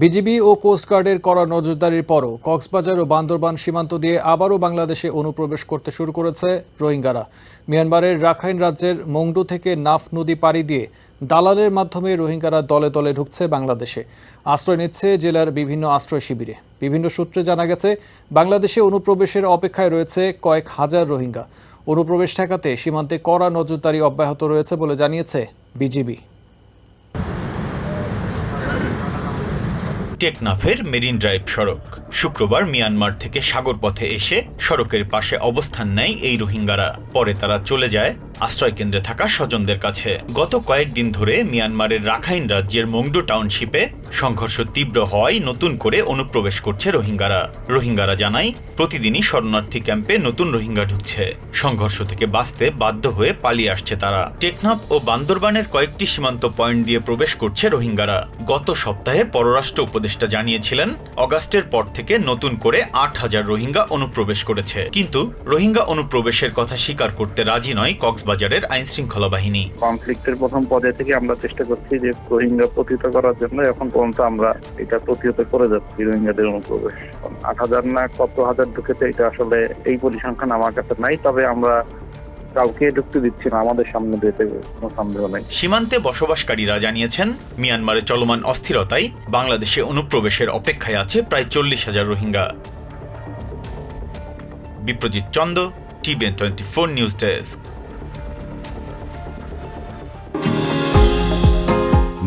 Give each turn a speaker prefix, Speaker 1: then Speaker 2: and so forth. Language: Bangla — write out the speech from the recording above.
Speaker 1: বিজিবি ও কোস্টগার্ডের করা নজরদারির পরও কক্সবাজার ও বান্দরবান সীমান্ত দিয়ে আবারও বাংলাদেশে অনুপ্রবেশ করতে শুরু করেছে রোহিঙ্গারা। মিয়ানমারের রাখাইন রাজ্যের মংডু থেকে নাফ নদী পাড়ি দিয়ে দালালের মাধ্যমে রোহিঙ্গারা দলে দলে ঢুকছে বাংলাদেশে। আশ্রয় নিচ্ছে জেলার বিভিন্ন আশ্রয় শিবিরে। বিভিন্ন সূত্রে জানা গেছে, বাংলাদেশে অনুপ্রবেশের অপেক্ষায় রয়েছে কয়েক হাজার রোহিঙ্গা। অনুপ্রবেশ ঠেকাতে সীমান্তে কড়া নজরদারি অব্যাহত রয়েছে বলে জানিয়েছে বিজিবি।
Speaker 2: টেকনাফের মেরিন ড্রাইভ সড়ক। শুক্রবার মিয়ানমার থেকে সাগর পথে এসে সড়কের পাশে অবস্থান নেয় এই রোহিঙ্গারা। পরে তারা চলে যায় আশ্রয় কেন্দ্রে থাকা স্বজনদের কাছে। গত কয়েকদিন ধরে মিয়ানমারের রাখাইন রাজ্যের মংডু টাউনশিপে সংঘর্ষ তীব্র হওয়ায় নতুন করে অনুপ্রবেশ করছে রোহিঙ্গারা। রোহিঙ্গারা জানায়, প্রতিদিনই শরণার্থী ক্যাম্পে নতুন রোহিঙ্গা ঢুকছে। সংঘর্ষ থেকে বাঁচতে বাধ্য হয়ে পালিয়ে আসছে তারা। টেকনাফ ও বান্দরবানের কয়েকটি সীমান্ত পয়েন্ট দিয়ে প্রবেশ করছে রোহিঙ্গারা। গত সপ্তাহে পররাষ্ট্র উপদেষ্টা জানিয়েছিলেন, অগাস্টের পর থেকে নতুন করে আট হাজার রোহিঙ্গা অনুপ্রবেশ করেছে। কিন্তু রোহিঙ্গা অনুপ্রবেশের কথা স্বীকার করতে রাজি নয় কক্সবাজারের আইন শৃঙ্খলা বাহিনী।
Speaker 3: কনফ্লিক্টের প্রথম পর্যায়ে থেকে আমরা চেষ্টা করছি যে রোহিঙ্গা প্রতিহত করার জন্য। এখন পর্যন্ত আমরা এটা প্রতিহত করে যাচ্ছি রোহিঙ্গাদের অনুপ্রবেশ। আট হাজার না কত হাজার ঢুকেছে এটা আসলে এই পরিসংখ্যান আমার কাছে নাই। তবে আমরা কাউকে ঢুকতে দিচ্ছি না আমাদের সামনে কোনো সন্দেহ নেই।
Speaker 2: সীমান্তে বসবাসকারীরা জানিয়েছেন মিয়ানমারে চলমান অস্থিরতায় বাংলাদেশে অনুপ্রবেশের অপেক্ষায় আছে প্রায় চল্লিশ হাজার Rohingya. Biprajit Chanda TVN twenty four news desk.